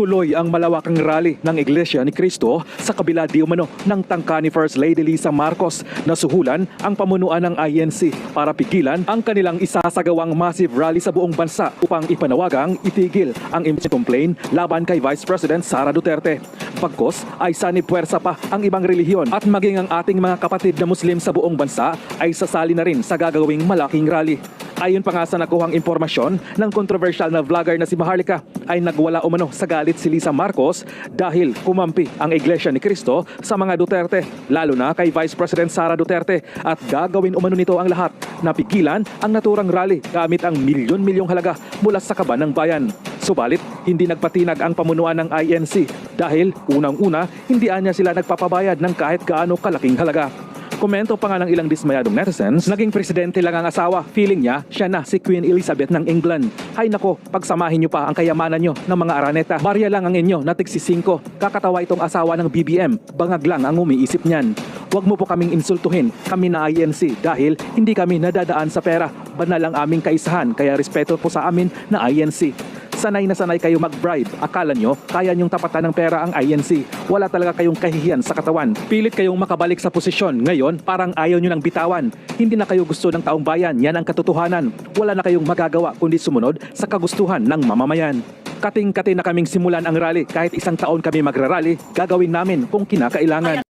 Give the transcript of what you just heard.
Tuloy ang malawakang rally ng Iglesia ni Cristo sa kabila di umano ng tangka ni First Lady Lisa Marcos na suhulan ang pamunuan ng INC para pigilan ang kanilang isasagawang massive rally sa buong bansa upang ipanawagang itigil ang impeachment complaint laban kay Vice President Sara Duterte. Pagkos ay sanib puwersa pa ang ibang relihiyon at maging ang ating mga kapatid na Muslim sa buong bansa ay sasali na rin sa gagawing malaking rally. Ayon pa nga sa nakuhang impormasyon ng controversial na vlogger na si Maharlika ay nagwala umano sa galit si Lisa Marcos dahil kumampi ang Iglesia ni Cristo sa mga Duterte, lalo na kay Vice President Sara Duterte at gagawin umano nito ang lahat na pigilan ang naturang rally gamit ang milyon-milyong halaga mula sa kaban ng bayan. Subalit, hindi nagpatinag ang pamunuan ng INC dahil unang-una, hindi anya sila nagpapabayad ng kahit gaano kalaking halaga. Komento pa nga ng ilang dismayadong netizens, naging presidente lang ang asawa. Feeling niya, siya na si Queen Elizabeth ng England. Hay nako, pagsamahin niyo pa ang kayamanan niyo ng mga araneta. Barya lang ang inyo na tigsi 5. Kakatawa itong asawa ng BBM. Bangag lang ang umiisip niyan. Huwag mo po kaming insultuhin, kami na INC, dahil hindi kami nadadaan sa pera. Banal ang aming kaisahan, kaya respeto po sa amin na INC. Sanay na sanay kayo mag-bribe. Akala nyo, kaya nyong tapatan ng pera ang INC. Wala talaga kayong kahihiyan sa katawan. Pilit kayong makabalik sa posisyon. Ngayon, parang ayaw nyo nang bitawan. Hindi na kayo gusto ng taong bayan. Yan ang katotohanan. Wala na kayong magagawa kundi sumunod sa kagustuhan ng mamamayan. Kating-kati na kaming simulan ang rally. Kahit isang taon kami magrarally, gagawin namin kung kinakailangan.